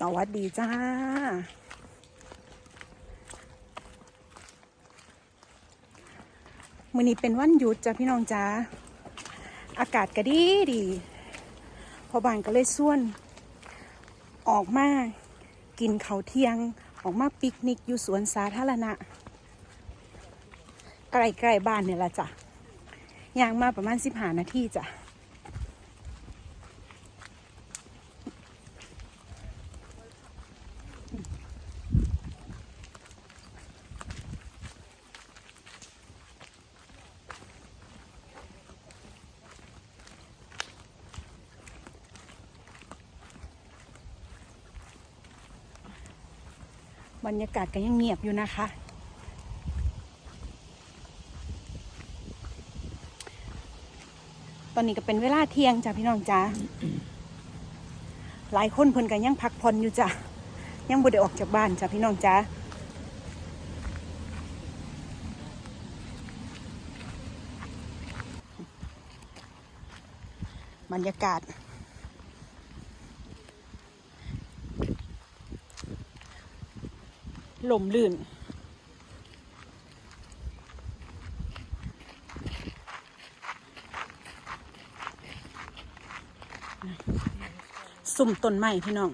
สวัสดีจ้ามือนี้เป็นวันหยุดจ้ะพี่น้องจ้า อากาศก็ดีดี พอบานก็เลยส่วน ออกมากินเขาวเที่ยง ออกมาปิกนิกอยู่สวนสาธารณะ ใกล้ๆบ้านเนี่ยละจ้ะย่างมาประมาณสิบหานาทีจ้ะ บรรยากาศก็ยังเงียบอยู่นะคะ ตอนนี้ก็เป็นเวลาเที่ยงจ้ะพี่น้องจ้าหลายคนเพิ่นก็ยังพักผ่อนอยู่จ้ะยังบ่ได้ออกจากบ้านจ้ะพี่น้องจ้าบรรยากาศ ลมลื่น สุ่มต้นไม้พี่น้อง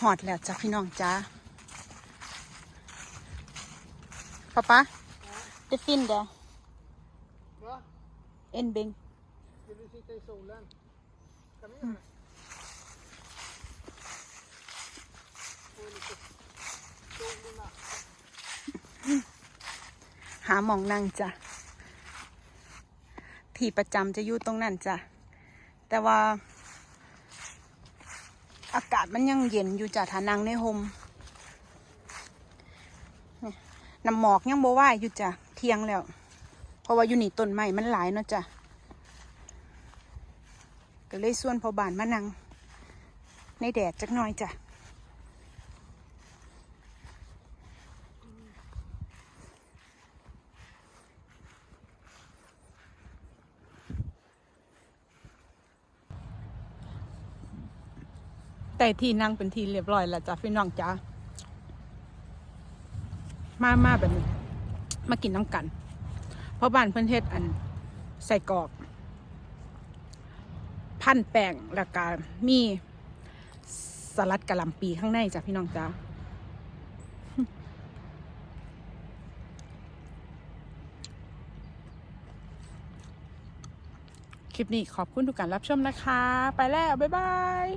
หอดแล้วจ้ะพี่น้องจ้าป๊าป๊าได้ฟินเด้อ Va? เอ็นเบง Vill du sitta i solen? Kan vi göra det? Få lite sol och natt. หาหมองนั่งจ้ะที่ประจำจะอยู่ตรงนั้นจ้ะแต่ว่า อากาศมันยังเย็นอยู่จ้ะทานังในโฮมนี่น้ำหมอกยังบ่ายอยู่จ้ะเที่ยงแล้ว เพราะว่าอยู่นี่ต้นไม้มันหลายเนาะจ้ะก็เลยส่วนพอบานมานัง ในแดดจักหน่อยจ้ะ แต่ที่นั่งเป็นที่เรียบร้อยแล้วจ้ะพี่น้องจ้ามามาแบบนี้ มากินน้ำกัน เพราะบ้านเพื่อนเทศอันใส่กรอก พันแป้งแล้วก็มีสลัดกะหล่ำปีข้างในจ้ะพี่น้องจ้าคลิปนี้ขอบคุณทุกการรับชมนะคะ ไปแล้ว บ๊ายบาย